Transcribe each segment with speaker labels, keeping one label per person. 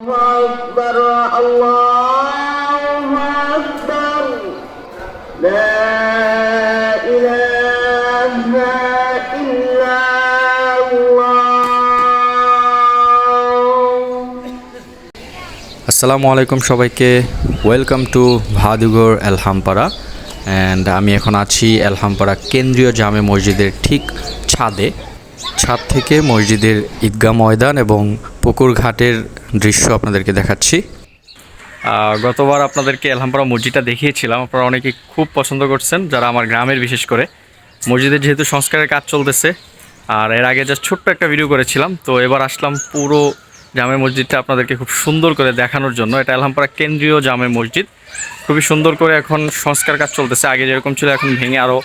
Speaker 1: أكبر الله أكبر لا إله إلا الله
Speaker 2: আসসালামু আলাইকুম সবাইকে welcome to Bhadugar Elhampara and আমি এখন আছি এলহামপাড়া কেন্দ্রীয় জামে মসজিদের ঠিক ছাদে ছাদ থেকে মসজিদের ঈদগাহ ময়দান এবং পুকুর ঘাটের দৃশ্য আপনাদেরকে দেখাচ্ছি। গতবার আপনাদেরকে এলহামপাড়া মসজিদটা দেখিয়েছিলাম। আপনারা অনেকে খুব পছন্দ করছেন, যারা আমার গ্রামের বিশেষ করে। মসজিদের যেহেতু সংস্কারের কাজ চলতেছে, আর এর আগে জাস্ট ছোট্ট একটা ভিডিও করেছিলাম, তো এবার আসলাম পুরো জামে মসজিদটা আপনাদেরকে খুব সুন্দর করে দেখানোর জন্য। এটা এলহামপাড়া কেন্দ্রীয় জামে মসজিদ। খুবই সুন্দর করে এখন সংস্কার কাজ চলতেছে। আগে যেরকম ছিল, এখন ভেঙে আরও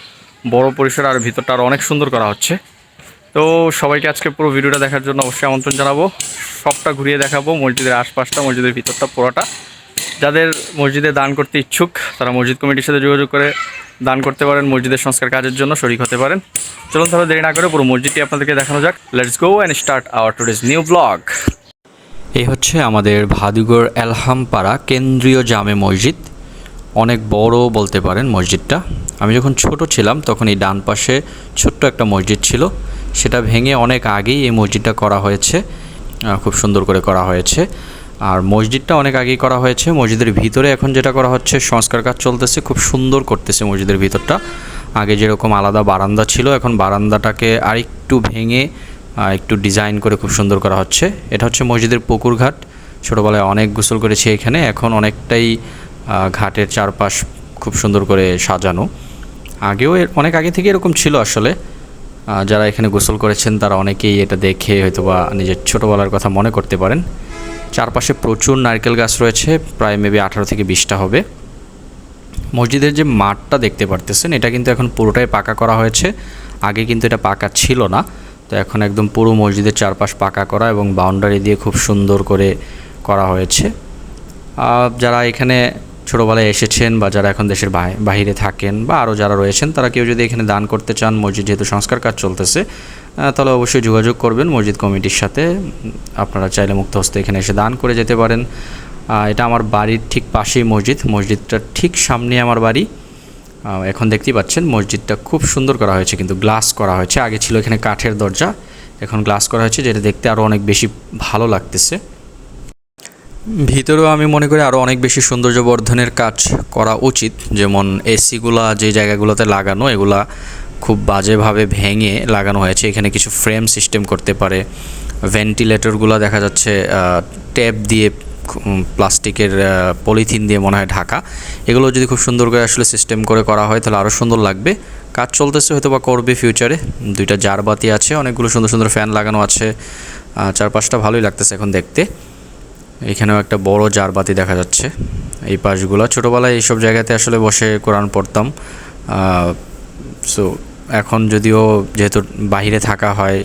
Speaker 2: বড় পরিসর আর ভিতরটা আরও অনেক সুন্দর করা হচ্ছে। তো সবাইকে আজকে পুরো ভিডিওটা দেখার জন্য অবশ্যই আমন্ত্রণ জানাব। সবটা ঘুরিয়ে দেখাবো মসজিদের আশপাশটা, মসজিদের ভিতরটা পুরোটা। যাদের মসজিদে দান করতে ইচ্ছুক, তারা মসজিদ কমিটির সাথে যোগাযোগ করে দান করতে পারেন, মসজিদের সংস্কার কাজের জন্য শরিক হতে পারেন। চলুন তাহলে দেরি না করে পুরো মসজিদটি আপনাদেরকে দেখানো যাক। Let's go and start our today's new blog এই হচ্ছে আমাদের ভাদুগর এলহামপাড়া কেন্দ্রীয় জামে মসজিদ। অনেক বড় বলতে পারেন মসজিদটা। আমি যখন ছোট ছিলাম, তখন এই ডান পাশে ছোট্ট একটা মসজিদ ছিল। সেটা ভেঙে অনেক আগেই এই মসজিদটা করা হয়েছে খুব সুন্দর করে করা হয়েছে। আর মসজিদটা অনেক আগেই করা হয়েছে, মসজিদের ভিতরে এখন যেটা করা হচ্ছে, সংস্কার কাজ চলতেছে, খুব সুন্দর করতেছে মসজিদের ভিতরটা। আগে যেরকম আলাদা বারান্দা ছিল, এখন বারান্দাটাকে আরেকটু ভেঙে একটু ডিজাইন করে খুব সুন্দর করা হচ্ছে। এটা হচ্ছে মসজিদের পুকুর ঘাট, ছোটোবেলায় অনেক গোসল করেছি এখানে, এখন অনেকটাই ঘাটের চারপাশ খুব সুন্দর করে সাজানো। আগেও অনেক আগে থেকে এরকম ছিল আসলে। যারা এখানে গোসল করেছেন, তারা অনেকেই এটা দেখে হয়তো বা নিজের ছোটোবেলার কথা মনে করতে পারেন। চারপাশে প্রচুর নারকেল গাছ রয়েছে, প্রায় মেবি আঠারো থেকে বিশটা হবে। মসজিদের যে মাঠটা দেখতে পারতেছেন, এটা কিন্তু এখন পুরোটাই পাকা করা হয়েছে। আগে কিন্তু এটা পাকা ছিল না। তো এখন একদম পুরো মসজিদের চারপাশ পাকা করা এবং বাউন্ডারি দিয়ে খুব সুন্দর করে করা হয়েছে। যারা এখানে ছোটোবেলায় এসেছেন বা যারা এখন দেশের বাহি- বাহিরে থাকেন বা আরও যারা রয়েছেন, তারা কেউ যদি এখানে দান করতে চান, মসজিদ যেহেতু সংস্কার কাজ চলতেছে তাহলে অবশ্যই যোগাযোগ করবেন মসজিদ কমিটির সাথে। আপনারা চাইলে মুক্ত হস্তে এখানে এসে দান করে যেতে পারেন। এটা আমার বাড়ির ঠিক পাশেই মসজিদ, মসজিদটার ঠিক সামনে আমার বাড়ি। এখন দেখতেই পাচ্ছেন মসজিদটা খুব সুন্দর করা হয়েছে, কিন্তু গ্লাস করা হয়েছে। আগে ছিল এখানে কাঠের দরজা, এখন গ্লাস করা হয়েছে, যেটা দেখতে আরও অনেক বেশি ভালো লাগতেছে। ভিতরেও আমি মনে করি আরও অনেক বেশি সৌন্দর্য বর্ধনের কাজ করা উচিত। যেমন এসিগুলা যে জায়গাগুলোতে লাগানো এগুলা খুব বাজেভাবে ভেঙে লাগানো হয়েছে। এখানে কিছু ফ্রেম সিস্টেম করতে পারে। ভেন্টিলেটরগুলো দেখা যাচ্ছে ট্যাপ দিয়ে প্লাস্টিকের পলিথিন দিয়ে মনে হয় ঢাকা। এগুলো যদি খুব সুন্দর করে আসলে সিস্টেম করে করা হয় তাহলে আরও সুন্দর লাগবে। কাজ চলতেছে হয়তো বা করবে ফিউচারে। দুইটা জারবাতি আছে অনেকগুলো সুন্দর সুন্দর ফ্যান লাগানো আছে। আহ, চারপাশটা ভালোই লাগতেছে এখন দেখতে। এখানেও একটা বড় জারবাতি দেখা যাচ্ছে। এই পাশগুলো ছোটোবেলায় এইসব জায়গাতে আসলে বসে কোরআন পড়তাম। সো এখন যদিও যেহেতু বাহিরে থাকা হয়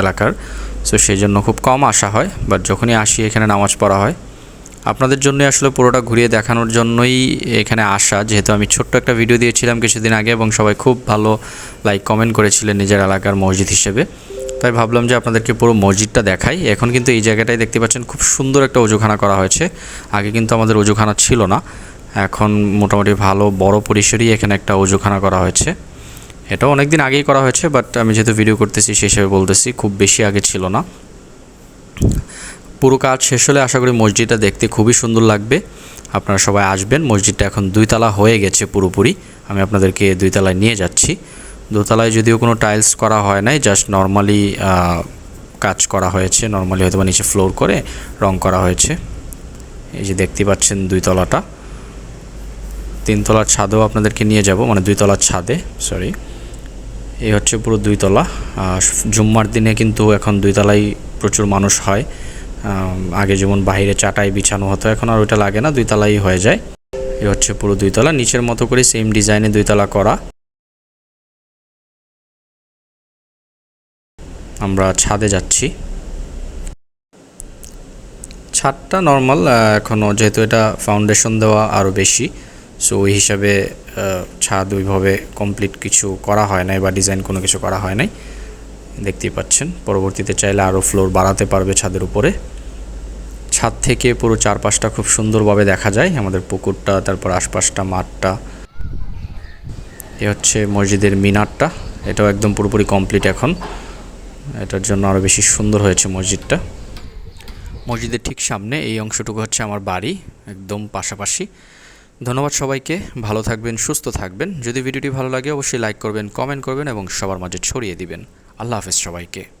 Speaker 2: এলাকার সো সেই জন্য খুব কম আসা হয় বাট যখনই আসি এখানে নামাজ পড়া হয়। আপনাদের জন্য আসলে পুরোটা ঘুরিয়ে দেখানোর জন্যই এখানে আসা। যেহেতু আমি ছোট্ট একটা ভিডিও দিয়েছিলাম কিছুদিন আগে এবং সবাই খুব ভালো লাইক কমেন্ট করেছিলেন নিজের এলাকার মসজিদ হিসেবে। তাই ভাবলাম যে আপনাদেরকে পুরো মসজিদটা দেখাই। এখন কিন্তু এই জায়গাটায় দেখতে পাচ্ছেন খুব সুন্দর একটা অজুখানা করা হয়েছে। আগে কিন্তু আমাদের অজুখানা ছিল না। এখন মোটামুটি ভালো বড় পরিসরই এখানে একটা অজুখানা করা হয়েছে। এটাও অনেক দিন আগেই করা হয়েছে বাট আমি যেহেতু ভিডিও করতেছি, সেই হিসেবে বলতেছি খুব বেশি আগে ছিল না। পুরো কাজ শেষ হলে আশা করি মসজিদটা দেখতে খুবই সুন্দর লাগবে। আপনারা সবাই আসবেন। মসজিদটা এখন দুইতলা হয়ে গেছে পুরোপুরি। আমি আপনাদেরকে দুইতলায় নিয়ে যাচ্ছি। দোতলায় যদিও কোনো টাইলস করা হয় নাই জাস্ট নর্মালি কাজ করা হয়েছে। নর্মালি হয়তো নিচে ফ্লোর করে রং করা হয়েছে। এই যে দেখতে পাচ্ছেন দুই দুইতলাটা। তিনতলার ছাদেও আপনাদেরকে নিয়ে যাব মানে দুইতলার ছাদে সরি এই হচ্ছে পুরো দুইতলা। আহ, জুম্মার দিনে কিন্তু এখন দুই দুইতলাই প্রচুর মানুষ হয়। আগে যেমন বাইরে চাটাই বিছানো হতো এখন আর ওইটা লাগে না দুইতলাই হয়ে যায়। এই হচ্ছে পুরো দুইতলা। নিচের মতো করে সেম ডিজাইনে দুইতলা করা। আমরা ছাদে যাচ্ছি। ছাদটা নর্মাল এখনও যেহেতু এটা ফাউন্ডেশন দেওয়া আরও বেশি সো ওই হিসাবে ছাদ ওইভাবে কমপ্লিট কিছু করা হয় নাই বা ডিজাইন কোনো কিছু করা হয় নাই। দেখতেই পাচ্ছেন, পরবর্তীতে চাইলে আরও ফ্লোর বাড়াতে পারবে ছাদের উপরে। ছাদ থেকে পুরো চারপাশটা খুব সুন্দরভাবে দেখা যায়, আমাদের পুকুরটা, তারপর আশপাশটা, মাঠটা। এ হচ্ছে মসজিদের মিনারটা, এটাও একদম পুরোপুরি কমপ্লিট এখন। এটার জন্য আরও বেশি সুন্দর হয়েছে মসজিদটা। মসজিদের ঠিক সামনে এই অংশটুকু হচ্ছে আমার বাড়ি, একদম পাশাপাশি। ধন্যবাদ সবাইকে, ভালো থাকবেন, সুস্থ থাকবেন। যদি ভিডিওটি ভালো লাগে, অবশ্যই লাইক করবেন, কমেন্ট করবেন এবং সবার মাঝে ছড়িয়ে দিবেন। আল্লাহ হাফেজ সবাইকে।